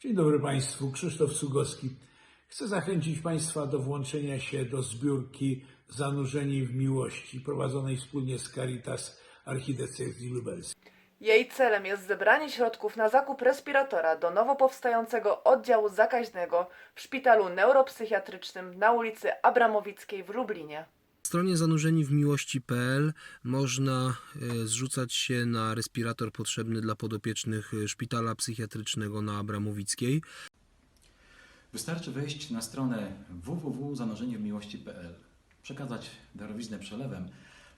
Dzień dobry Państwu, Krzysztof Cugowski. Chcę zachęcić Państwa do włączenia się do zbiórki Zanurzeni w Miłości prowadzonej wspólnie z Caritas Archidiecezji Lubelskiej. Jej celem jest zebranie środków na zakup respiratora do nowo powstającego oddziału zakaźnego w szpitalu neuropsychiatrycznym na ulicy Abramowickiej w Lublinie. Stronie zanurzeni w miłości.pl można e, zrzucać się na respirator potrzebny dla podopiecznych e, szpitala psychiatrycznego na Abramowickiej. Wystarczy wejść na stronę www.zanurzeniewmiłości.pl, przekazać darowiznę przelewem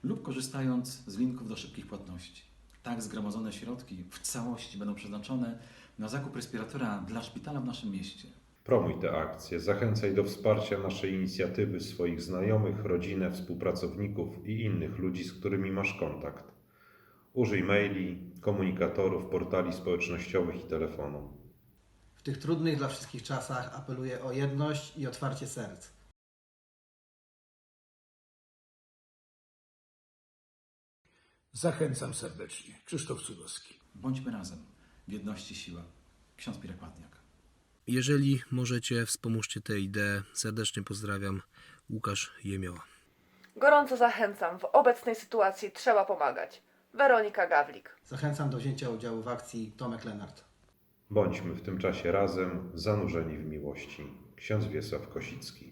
lub korzystając z linków do szybkich płatności. Tak zgromadzone środki w całości będą przeznaczone na zakup respiratora dla szpitala w naszym mieście. Promuj te akcje, zachęcaj do wsparcia naszej inicjatywy swoich znajomych, rodzinę, współpracowników i innych ludzi, z którymi masz kontakt. Użyj maili, komunikatorów, portali społecznościowych i telefonu. W tych trudnych dla wszystkich czasach apeluję o jedność i otwarcie serc. Zachęcam serdecznie. Krzysztof Cugowski. Bądźmy razem. W jedności siła. Ksiądz Pirek Ładniak. Jeżeli możecie, wspomóżcie tę ideę. Serdecznie pozdrawiam. Łukasz Jemioła. Gorąco zachęcam, w obecnej sytuacji trzeba pomagać. Weronika Gawlik. Zachęcam do wzięcia udziału w akcji Tomek Lenart. Bądźmy w tym czasie razem, zanurzeni w miłości. Ksiądz Wiesław Kosicki.